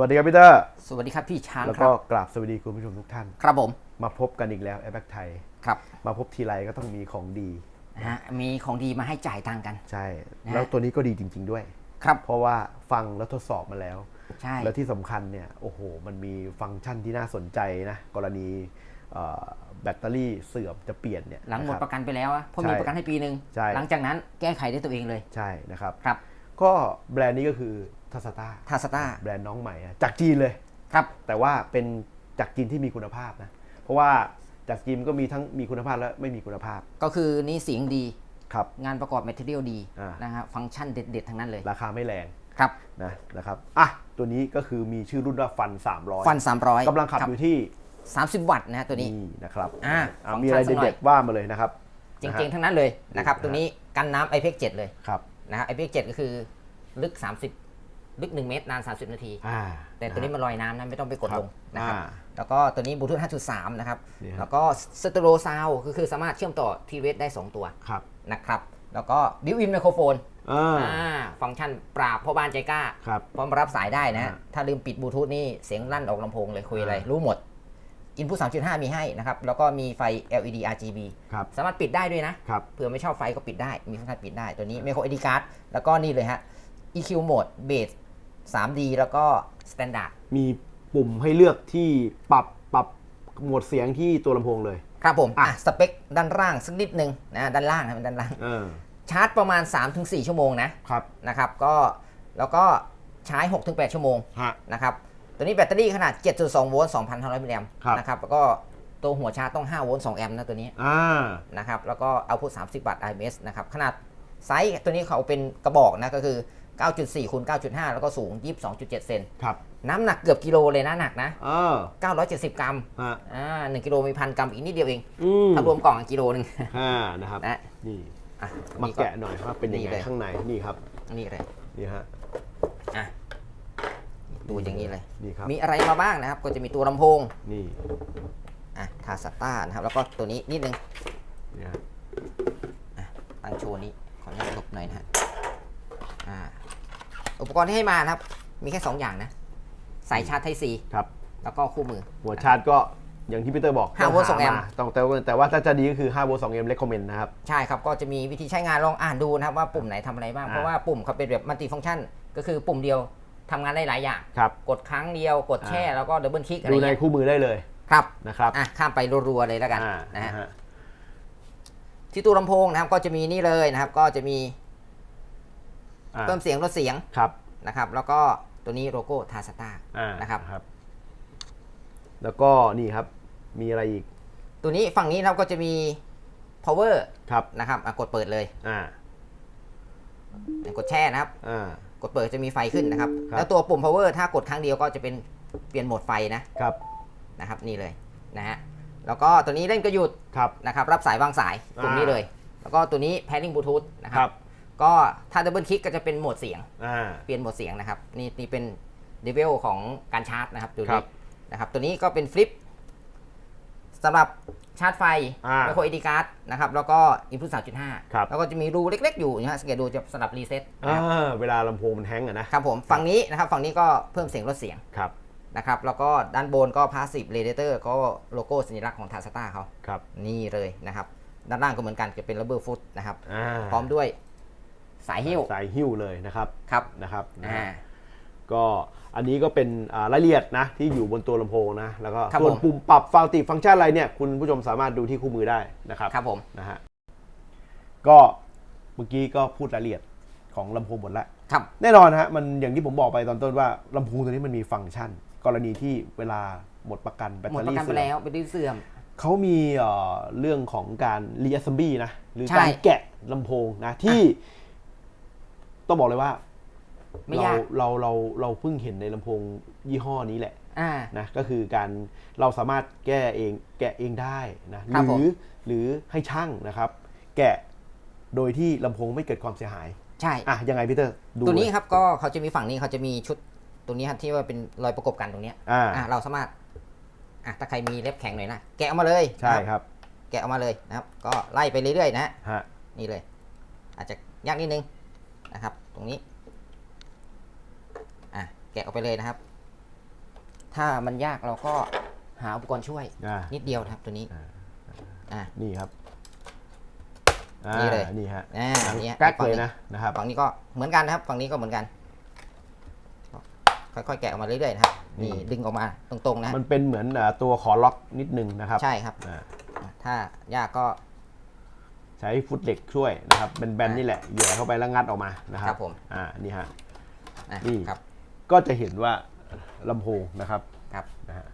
วัสดีครับพี่เตอร์ สวัสดีครับพี่ช้างแล้วครัก็บกราบสวัสดีคุณผู้ชมทุกท่าน ครับผม มาพบกันอีกแล้วแอปแบ็กไทย ครับ มาพบทีไรก็ต้องมีของดีนะฮะมีของดีมาให้จ่ายตังค์กัน ใช่นะแล้วตัวนี้ก็ดีจริง ๆด้วย ครับ เพราะว่าฟังแล้วทดสอบมาแล้ว ใช่ แล้วที่สำคัญเนี่ย โอ้โห มันมีฟังก์ชันที่น่าสนใจนะ กรณีเอ่อแบตเตอรี่เสื่อมจะเปลี่ยนเนี่ย หลังหมดนะคปรับระกันไปแล้วอะเพราะมีใช่ประกันให้ปีหนึ่งใช่หลังจากนั้นแก้ไขได้ตัวเองเลย ใช่นะครับ ครับ ก็แบรนด์นี้ก็คือ ทัสตาทาสต้าแบรนด์น้องใหม่อะจากจีนเลยครับ แต่ว่าเป็นจากจีนที่มีคุณภาพนะ เพราะว่าจากจีนก็มีทั้งมีคุณภาพและไม่มีคุณภาพ ก็คือนี่เสียงดีครับงานประกอบแมทเทียลดีอ่านนะฮะฟังก์ชันเด็ด ๆ ทั้งนั้นเลย ราคาไม่แรงครับนะนะครับอะตัวนี้ก็คือมีชื่อรุ่นว่าฟัน 300 ฟัน 300กำลังขับอยู่ที่ 30 วัตต์นะฮะตัวนี้นี่นะครับอ่าอะฟังก์มีอะไรชันสักหน่อยเด็ดๆว่ามาเลยนะครับจริงๆทั้งนั้นเลยนะครับนะฮะตัวนี้กันน้ำ IPX 7เลยครับนะฮะ IPX 7ก็คือลึก 30 ลึก 1 เมตรนาน 30 นาที อ่าแต่ตัวนี้มันลอยน้ำนะไม่ต้องไปกดครับลงนะครับ อ่า แล้วก็ตัวนี้บลูทูธ5.3 นะครับนี่ครับ แล้วก็สเตอริโอซาวก็คือสามารถเชื่อมต่อทีเวสได้ 2 ตัวครับนะครับ แล้วก็บิวอินไมโครโฟนอ่าอ่าฟังก์ชันปราบพ่อบ้านใจกล้า ครับ พร้อมรับสายได้นะอ่าถ้าลืมปิดบลูทูธนี่เสียงลั่นออกลำโพงเลยคุยอะไร อ่ารู้หมด Input 3.5 มีให้นะครับ แล้วก็มีไฟ LED RGB ครับสามารถปิดได้ด้วยนะ ครับ เผื่อไม่ชอบไฟก็ปิดได้ มีฟังก์ชันปิดได้ ตัวนี้ Micro SD card แล้วก็นี่เลยฮะ EQ mode Bass 3D แล้วก็ Standard มีปุ่มให้เลือกที่ปรับปรับโหมดเสียงที่ตัวลำโพงเลย ครับผมอะอะสเปคด้านล่างสักนิดนึงนะด้านล่างนะด้านล่างเออชาร์จประมาณ 3-4 ชั่วโมงนะครับนะครับก็แล้วก็ใช้ 6-8 ชั่วโมงฮะ นะครับตัวนี้แบตเตอรี่ขนาด 7.2 โวลต์ 2,500 มิลลิแอมป์ครับ นะครับแล้วก็ตัวหัวชาร์จต้อง 5 โวลต์ 2 แอมป์นะตัวนี้อ่า นะครับแล้วก็เอาพุท30 วัตต์ IMS นะครับขนาดไซส์ตัวนี้เขาเป็นกระบอกนะก็คือ 9.4คูณ9.5 แล้วก็สูง 22.7 เซนครับ น้ำหนักเกือบกิโลเลยนะหนักนะเออ970 กรัมฮะอ่า1กิโลมีพันกรัมอีกนิดเดียวเองอืมถ้ารวมกล่องอะกิโลหนึงอ่านะครับนะนี่อะมานี่แกะหน่อยว่าเป็นยังนี่ไงเลยข้างในนี่ครับนี่เลยนี่ฮะอะดูอย่างนี้เลยนี่ครับมีอะไรมาบ้างนะครับ ก็จะมีตัวลำโพงนี่อะทาสต้านะครับ แล้วก็ตัวนี้นิดนึงนี่ฮะตั้งโชว์นี้ขออนุญาตหลบหน่อยนะฮะอ่า อุปกรณ์ที่ให้มานะครับ มีแค่ 2 อย่างนะ สายชาร์จไทซีครับ แล้วก็คู่มือ หัวชาร์จก็อย่างที่พี่เตอร์บอกห้าโวลต์ต้สองแอมป์หาต้องแต่ว่าแต่ว่าถ้าจะดีก็คือ5โวลต์2แอมป์ recommend นะครับ ใช่ครับ ก็จะมีวิธีใช้งานลองอ่านดูนะครับ ว่าปุ่มไหนทำอะไรบ้างอ่าเพราะว่าปุ่มเขาเป็นแบบมัลติฟังก์ชัน ก็คือปุ่มเดียวทำงานได้หลายอย่างครับกดครั้งเดียวกดแช่อ่าแล้วก็ดับเบิลคลิกอะไรดูในเงี้ยคู่มือได้เลยครับนะครับอะข้ามไปรัวๆเลยแล้วกันอ่านะฮะฮะที่ตู้ลำโพงนะครับก็จะมีนี่เลยนะครับ ก็จะมี อ่า เพิ่มเสียงลดเสียงครับนะครับ แล้วก็ตัวนี้โลโก้ทาสต้าอ่านะครับ ครับ แล้วก็นี่ครับ มีอะไรอีกตัวนี้ฝั่งนี้เราก็จะมี power ครับ นะครับอะกดเปิดเลย อ่า กดแช่นะครับ อ่า กดเปิดจะมีไฟขึ้นนะครับ ครับ แล้วตัวปุ่ม power ถ้ากดครั้งเดียวก็จะเป็นเปลี่ยนโหมดไฟนะครับ นะครับ นี่เลยนะฮะแล้วก็ตัวนี้เล่นก็หยุดครับ นะครับ รับสายวางสายตรงนี้อ่าเลย แล้วก็ตัวนี้ pairing bluetooth นะคครัรับ บ ก็ถ้าดับเบิลคลิกก็จะเป็นโหมดเสียงอ่าเปลี่ยนโหมดเสียงนะครับ นี่นี่เป็นเลเวลของการชาร์จนะครับตัวครันี้บนะครับตัวนี้ก็เป็นฟลิปสำหรับชาร์จไฟอ่าไมโครเอดีการ์ดนะครับแล้วก็อินพุต3.5ครับแล้วก็จะมีรูเล็ก ๆ อยู่นะฮะสังเกตดูจะสำหรับรีเซ็ตอ่าเวลาลำโพงมันแฮงก์อะนะครับผมฝั่งนี้นะครับฝั่งนี้ก็เพิ่มเสียงลดเสียงครับนะครับแล้วก็ด้านบนก็พาสซีฟเรเดเตอร์ก็โลโก้สัญลักษณ์ของทาสต้าเขาครับนี่เลยนะครับด้านล่างก็เหมือนกันจะเป็นระเบิดฟุตนะครับอ่าพร้อมด้วย สายหิ้วสายหิ้วเลยนะครับครับนะครับนะอ่าฮะก็อันนี้ก็เป็นอ่ารายละเอียดนะที่อยู่บนตัวลำโพงนะแล้วก็ครับส่วนผมปุ่มปรับฟังติฟังก์ชันอะไรเนี่ยคุณผู้ชมสามารถดูที่คู่มือได้นะครับครับผมนะฮะก็เมื่อกี้ก็พูดรายละเอียดของลำโพงหมดแล้วครับแน่นอนนะฮะมันอย่างที่ผมบอกไปตอนต้นว่าลำโพงตัวนี้มันมีฟังก์ชัน กรณีที่เวลาหมดประกันแบตหมเตดอประรี่กันไปเสื่อแล้วมเป็นที่เสื่อมเขามีเอ่อเรื่องของการรีแอสเซมบลีนะหรือใช่การแกะลำโพงนะที่ ต้องบอกเลยว่าไม่เรายาก เราเราเราเพิ่งเห็นในลำโพงยี่ห้อนี้แหละอ่า นะก็คือการเราสามารถแก้เองแกะเองได้นะหครับผรืมอหรือให้ช่างนะครับ แกะโดยที่ลำโพงไม่เกิดความเสียหาย ใช่ อะยังไงพี่เตอร์ดูตัวนี้เลยครับก็เขาจะมีฝั่งนี้เขาจะมีชุดตัวนี้ครับที่ว่าเป็นรอยประกบกันตรงเนี้ยอ่าอะเราสามารถอะถ้าใครมีเล็บแข็งหน่อยนะแกะออกมาเลยใช่นะครับแกะออกมาเลยนะครับ ก็ไล่ไปเรื่อยๆนะฮะนี่เลย อาจจะยากนิดนึง นะครับ ตรงนี้อะแกะออกไปเลยนะครับ ถ้ามันยากเราก็หาอุปกรณ์ช่วย อ่า นิดเดียวนะครับตัวนี้อ่า อะ นี่ครับอ่านี่เลยนี่ฮะอ่าหนังเนี่ยแก๊กฝั่ง เลยนี้นะนะครับฝั่งนี้ก็เหมือนกันนะครับ ฝั่งนี้ก็เหมือนกัน ค่อยๆแกะออกมาเรื่อยๆนะครับนี่ดึงออกมาตรงๆนะมันเป็นเหมือนอ่าตัวขอล็อกนิดนึงนะครับใช่ครับ อ่า ถ้ายากก็ ใช้ฟุตเหล็กช่วยนะครับเป็นแบนๆนี่แหละแหย่เข้าไปแล้วงัดออกมานะครัครับบผมอ่านี่ฮะนะนี่ครับก็จะเห็นว่าลำโพงนะครับครับนะฮะ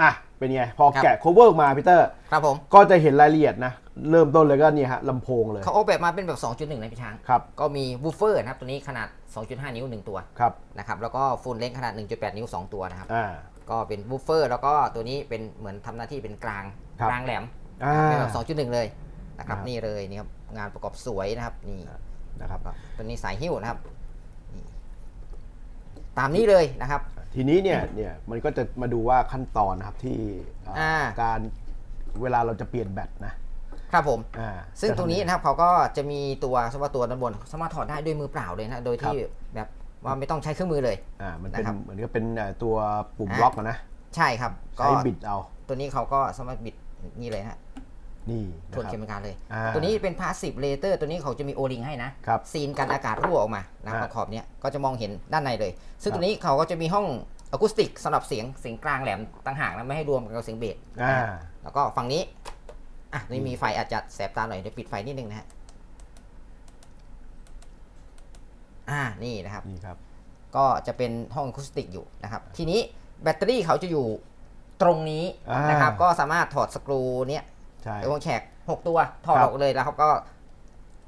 อะเป็นไงพอครับแกะ cover มาพีเตอร์ครับผมก็จะเห็นรายละเอียดนะ เริ่มต้นเลยก็นี่ฮะลำโพงเลยเขาออกแบบมาเป็นแบบ 2.1นะพี่ช้างครับก็มีวูฟเฟอร์นะครับตัวนี้ขนาด 2.5 นิ้ว 1 ตัวครับนะครับแล้วก็ฟูลเลนส์ขนาด 1.8 นิ้ว 2 ตัวนะครับอ่าก็เป็นวูฟเฟอร์ แล้วก็ตัวนี้เป็นเหมือนทำหน้าที่เป็นกลางครับกลางแหลมอ่า เป็นแบบ2.1เลยนะครับครับนี่เลยนี่ครับงานประกอบสวยนะครับนี่นะครับตัวนี้สายหิ้วนะครับนี่ตามนี้เลยนะครับ ทีนี้เนี่ยเนี่ยมันก็จะมาดูว่าขั้นตอนนะครับที่อ่าอ่าการเวลาเราจะเปลี่ยนแบตนะครับผมอ่าซึ่งจะตรงนี้ทำยัไนะครับเขาก็จะมีตัวสว่าตัวด้านบนสามารถถอดได้ด้วยมือเปล่าเลยนะโดยที่แบบว่าไม่ต้องใช้เครื่องมือเลยอ่ามันเป็นนะครับเหมือนกับเป็นอ่าตัวปุ่มอ่าล็อกอะนะใช่ครับก็ใช้บิดเอา ตัวนี้เขาก็สามารถบิด นี่เลยนะฮะนี่ทนะนคเครับมีการเลยอ่าตัวนี้เป็นพาสซีฟเลเตอร์ตัวนี้เขาจะมีโอลิงให้นะครับซีนกันอากาศรั่วออกมานะอ่าขอบๆเนี้ยก็จะมองเห็นด้านในเลย ซึ่งครับตัวนี้เขาก็จะมีห้องอะคูสติกสำหรับเสียงเสียงกลางแหลมต่างหากนะไม่ให้รวมกับเสียงเบสอ่านะฮะแล้วก็ฝั่งนี้อะนี่มีไฟอาจจะแสบตาหน่อยเดี๋ยวปิดไฟนิดนึงนะฮะอ่านี่นะครับนี่ครับ ก็จะเป็นห้องอะคูสติกอยู่นะครับ ทีนี้แบตเตอรี่เขาจะอยู่ ตรงนี้อ่านนะครับ ก็สามารถถอดสกรูเนี้ยใช่ไอ้วงแฉกหกตัวถอดครัอบอกเลยแล้วเขาก็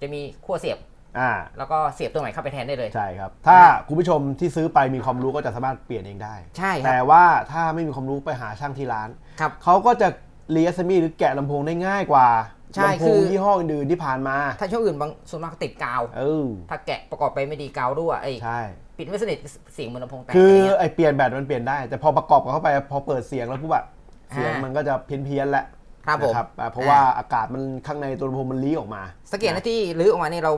จะมีขั้วเสียบอ่าแล้วก็เสียบตัวใหม่เข้าไปแทนได้เลยใช่ครับ ถ้าคุณผู้ชมที่ซื้อไปมีความรู้ก็จะสามารถเปลี่ยนเองได้ใช่คแต่รับว่าถ้าไม่มีความรู้ไปหาช่างที่ร้านครับเขาก็จะเลียสมีหรือแกะลำโพงได้ง่ายกว่า ใช่ลำโพคืงอยี่ห้ออื่นๆที่ผ่านมา ถ้าช่วงอื่นบางส่วนมากก็ติดกาว เออ ถ้าแกะประกอบไปไม่ดีกาวรั่วไอ้ยใช่ ปิดไม่สนิทเสียงเหมือนลำโพงแตกคืออะไรเงี้ย ไอเปลี่ยนแบตมันเปลี่ยนได้ แต่พอประกอบกับเข้าไปพอเปิดเสียงแล้วปุ๊บอะเสียงอ่ามัมันก็จะเพี้ยนเพี้ยนๆแหละครับผม นะอ่าเพราะว่าอากาศมันข้างในตัวลำโพงมันลีออกมา สังเกตนะที่รื้อออกมานี่เรา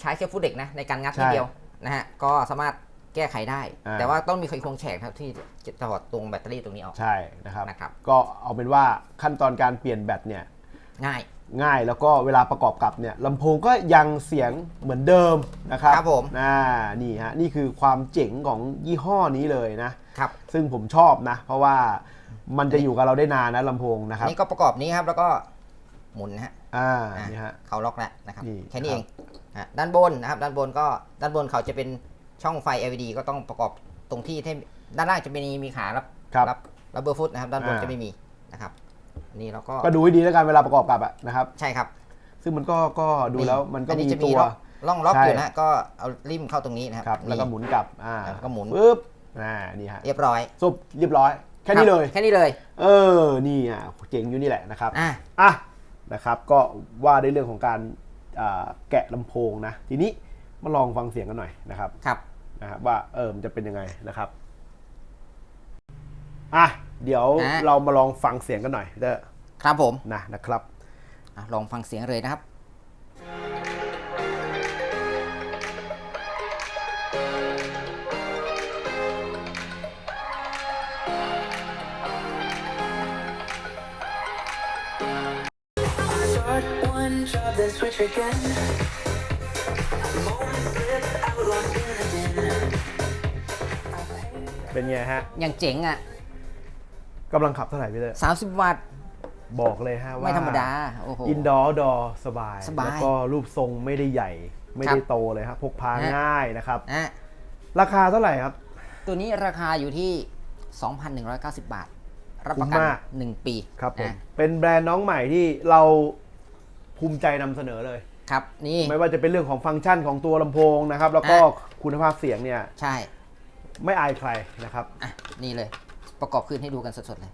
ใช้แค่ฟุตเด็กนะในการงัดใช่ทีเดียวนะฮะก็สามารถแก้ไขได้ อ่า แต่ว่าต้องมีไขควงแฉกครับที่จะถอดตรงแบตเตอรี่ตรงนี้ออก ใช่นะครับ นะครับ ก็เอาเป็นว่าขั้นตอนการเปลี่ยนแบตเนี่ย ง่ายง่ายแล้วก็เวลาประกอบกับเนี่ยลำโพงก็ยังเสียงเหมือนเดิมนะครับครับผมอ่านี่ฮะนี่คือความเจ๋งของยี่ห้อนี้เลยนะครับ ซึ่งผมชอบนะ เพราะว่ามันจะอยู่กับเราได้นานนะลำโพงนะครับนี่ก็ประกอบนี้ครับแล้วก็หมุนนะฮะอ่าอะนี่ฮะเขาล็อกแล้วนะครับนี่แค่นี้ครัเอบงอะด้านบนนะครับ ด้านบนก็ด้านบนเขาจะเป็นช่องไฟ LED ก็ต้องประกอบตรงที่ที่ด้านล่างจะมีมีขารับครับรับรับเบอร์ฟุตนะครับ ด้านบนอ่าจะไม่มีนะครับ นี่เราก็ก็ดูให้ดีแล้วกันเวลาประกอบกับอะนะครับ ใช่ครับ ซึ่งมันก็ก็ดูแล้วมันก็อัมีจะตัวล็อกร่องล็อกใช่อยู่นะก็เอาริมเข้าตรงนี้นะครับครับแล้วก็หมุนกลับอ่าแล้วก็หมุนปึ๊บอ่านี่ฮะเรียบร้อยซุบเรียบร้อยแค่นี้เลยรับแค่นี้เลย เออนี่อะเจ๋งอยู่นี่แหละนะครับอะอะนะครับ ก็ว่าในเรื่องของการอ่าแกะลำโพงนะ ทีนี้มาลองฟังเสียงกันหน่อยนะครับครับนะครับว่าเออมันจะเป็นยังไงนะครับอะ เดี๋ยวอะเรามาลองฟังเสียงกันหน่อยเด้อครับผมนะนะครับอะลองฟังเสียงเลยนะครับ Start one, drop the switch again. Moment slip out lost in the din. เป็นไงฮะ อย่างเจ๋งอะ กำลังขับเท่าไหร่พี่เต้30วัตต์ บอกเลยฮะว่าไม่ธรรมดา โอ้โห อินดอร์ดอสบาย สบาย แล้วก็รูปทรงไม่ได้ใหญ่ ไม่ครับได้โตเลยครับ พกพาฮะง่ายนะครับ อะ ราคาเท่าไหร่ครับ ตัวนี้ราคาอยู่ที่ 2,190 บาท รับประคุ้กัมนมาก1ปีครับผมอะเป็นแบรนด์น้องใหม่ที่เราภูมิใจนำเสนอเลย ครับนี่ ไม่ว่าจะเป็นเรื่องของฟังก์ชันของตัวลำโพงนะครับ แล้วก็อะ คุณภาพเสียงเนี่ย ใช่ ไม่อายใครนะครับ อะ นี่เลย ประกอบขึ้นให้ดูกันสดๆเลย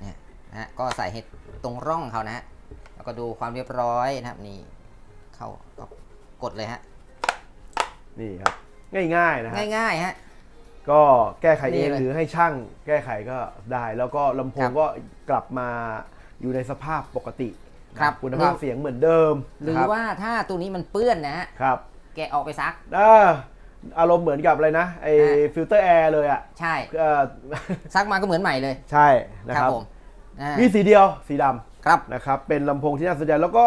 เนี่ยนะฮะก็ใส่ให้ตรงร่องเขานะฮะแล้วก็ดูความเรียบร้อยนะครับนี่เข้าก็กดเลยฮะนี่ครับง่ายๆนะฮะง่ายๆฮะก็แก้ไขเองนี่เลยหรือให้ช่างแก้ไขก็ได้ แล้วก็ลำโพครังบก็กลับมาอยู่ในสภาพปกตินะครับคุณภาพเสียงเหมือนเดิม หรืนะอครับว่าถ้าตัวนี้มันเปื้อนนะฮะครับ แกะออกไปซักเออ อารมณ์เหมือนกับอะไรนะไออ่า ฟิลเตอร์แอร์เลยอะใช่เอ่อ ซักมาก็เหมือนใหม่เลยใช่นะครับผมอ่ามีสีเดียวสีดำครับนะครับเป็นลำโพงที่น่าสนใจแล้วก็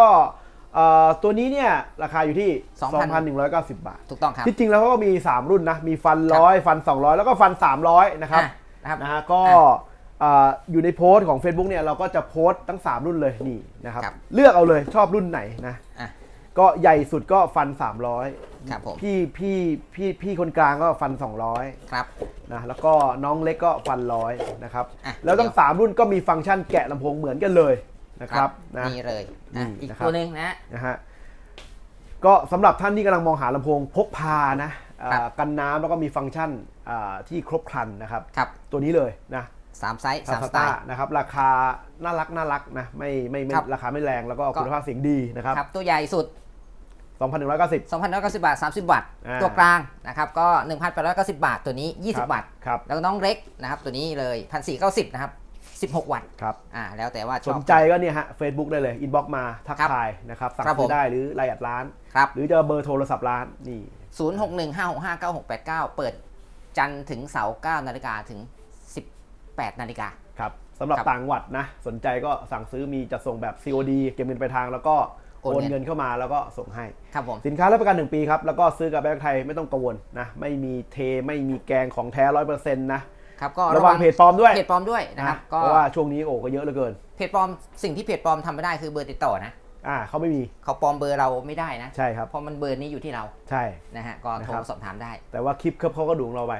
เอ่อตัวนี้เนี่ยราคาอยู่ที่2,000 2,190 บาท ถูกต้องครับ ที่จริงแล้วเขาก็มี 3 รุ่นนะ มีฟันร้อยฟัน 200 แล้วก็ฟัน 300 นะครับอะนะครับนะฮะก็อะเอ่ออยู่ในโพสต์ของ Facebook เนี่ยเราก็จะโพสต์ทั้ง 3 รุ่นเลยนี่นะครับ ครับ เลือกเอาเลยชอบรุ่นไหนนะ อะก็ใหญ่สุดก็ฟัน 300 ครับผมพี่พี่พี่พี่คนกลางก็ฟัน 200ครับ นะแล้วก็น้องเล็กก็ฟันร้อยนะครับอะแล้วทั้งเดี๋ยว3รุ่นก็มีฟังก์ชันแกะลำโพงเหมือนกันเลยนะครับนะ นี่เลยนะนี่อีกนะครับ ตัวหนึ่งนะ นะฮะก็สำหรับท่านที่กำลังมองหาลำโพงพกพานะอ่าครับ กันน้ำแล้วก็มีฟังก์ชันอ่าที่ครบครันนะครับ ครับตัวนี้เลยนะสามไซส์ทาสามสสไตตาล์ นะครับราคาน่ารักน่ารักนะไม่ไม่ไม่ครับราคาไม่แรงแล้วก็ก็ คุณภาพเสียงดีนะครับ ครับ ตัวใหญ่สุด 2,190 2,190 บาท 30บาทอ่าตัวกลางนะครับก็ 1,890 บาทตัวนี้ 20บาทครับ แล้วก็น้องเล็กนะครับตัวนี้เลย 1,490 นะครับ 16 วัตต์ครับ อ่าแล้วแต่ว่าชสอบ นใจก็เนี่ยฮะ Facebook ได้เลย อินบ็อกมาทักครับทายนะครับ สั่งครับผซื้ม อได้หรือรายอัดร้าน ครับ หรือจะเบอร์โทรศัพท์ร้านนี่ 0615659689 เปิดจันทร์ถึงเสาร์9นาฬิกาถึง 18นาฬิกา ครับสำหรับครับ ต่างจังหวัดนะ สนใจก็สั่งซื้อมีจัดส่งแบบ COD เก็บเงินไปลายทางแล้วก็ โอนโอนเงินเงินเข้ามาแล้วก็ส่งให้ครับผมสินค้ารับประกัน 1 ปีครับ แล้วก็ซื้อกับแบงก์ไทยไม่ต้องกังวลนะไม่มีเทไม่มีแกงของแท้ร้อยเปอร์เซ็นต์นะครับก็ระวังเพจปลอมด้วยเพจปลอมด้วยนะครับนะก็เพราะว่าช่วงนี้โอ้ก็เยอะเหลือเกินเพจปลอมสิ่งที่เพจปลอมทำไม่ได้คือเบอร์ติดต่อนะอ่าเขาไม่มีเขาปลอมเบอร์เราไม่ได้นะใช่ครับเพราะมันเบอร์นี้อยู่ที่เราใช่นะฮะก็โทรนะครับสอบถามได้ แต่ว่าคลิปเขาเขาก็ดูของเราไป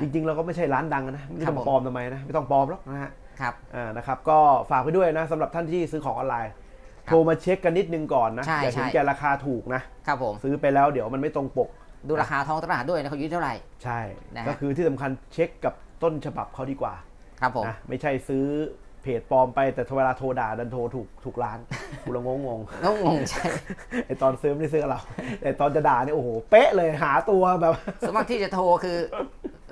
จริงๆ เราก็ไม่ใช่ร้านดังนะไม่ครัต้บองผมปลอมทำไมนะไม่ต้องปลอมหรอกนะฮะครับอ่านะครับก็ฝากไปด้วยนะสำหรับท่านที่ซื้อของออนไลน์ โทรมาเช็คกันนิดนึงก่อนนะใช่อย่าเห็นใช่แก่ราคาถูกนะ ครับผม ซื้อไปแล้วเดี๋ยวมันไม่ตรงปก ดูราคาท้องตลาดด้วยนะเขาอยู่ที่เท่าไหร่ ใช่นะฮะก็คือที่สำคัญเช็คกับต้นฉบับเขาดีกว่า ครับผมนะไม่ใช่ซื้อเพจปลอมไปแต่เวลาโทรด่าดันโทรถูกถูกร้านกูละงงงงต้องงงใช่ไอตอนซื้อไม่ได้ซื้อกับเรา แต่ตอนจะด่าเนี่ยโอ้โหเป๊ะเลยหาตัวแบบสวนมากที่จะโทรคือ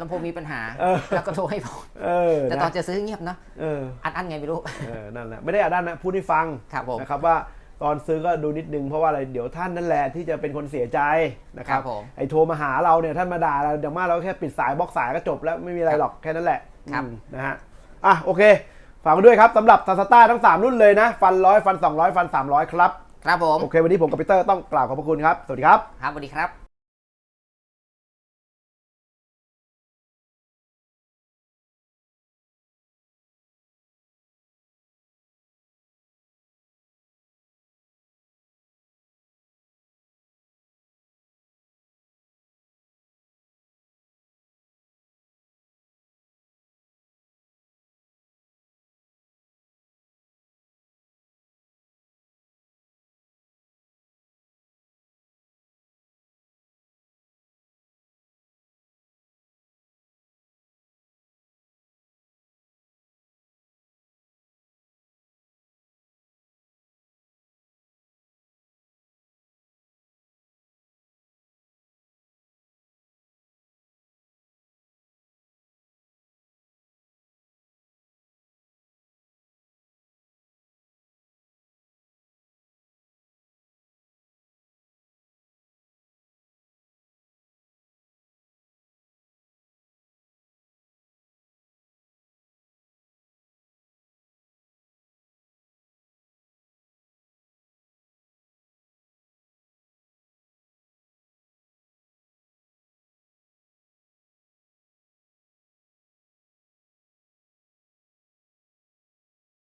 ลำโพงมีปัญหา เออ แล้วก็โทรให้พอเออแต่นะตอนจะซื้อเงียบเนาะเออ อันอันไงไม่รู้ เออ นั่นแหละ ไม่ได้อ่านด้านนะ พูดให้ฟังครับผมนะครับว่าตอนซื้อก็ดูนิดนึงเพราะว่าอะไร เดี๋ยวท่านนั่นแหละที่จะเป็นคนเสียใจนะครับครับผมไอ้โทรมาหาเราเนี่ยท่านมาด่าเราอย่างมากเราก็แค่ปิดสายบล็อกสายก็จบแล้วไม่มีอะไรหรอกแค่นั้นแหละครับ อืมนะฮะ อะโอเค ฝากไว้ด้วยครับสำหรับซาสต้าทั้ง 3 รุ่นเลยนะ ฟันร้อยฟัน 200 ฟัน 300 ครับ ครับผม โอเค วันนี้ผมกับพีเตอร์ต้องกล่าวขอบพระคุณครับ สวัสดีครับ ครับสวัสดีครับ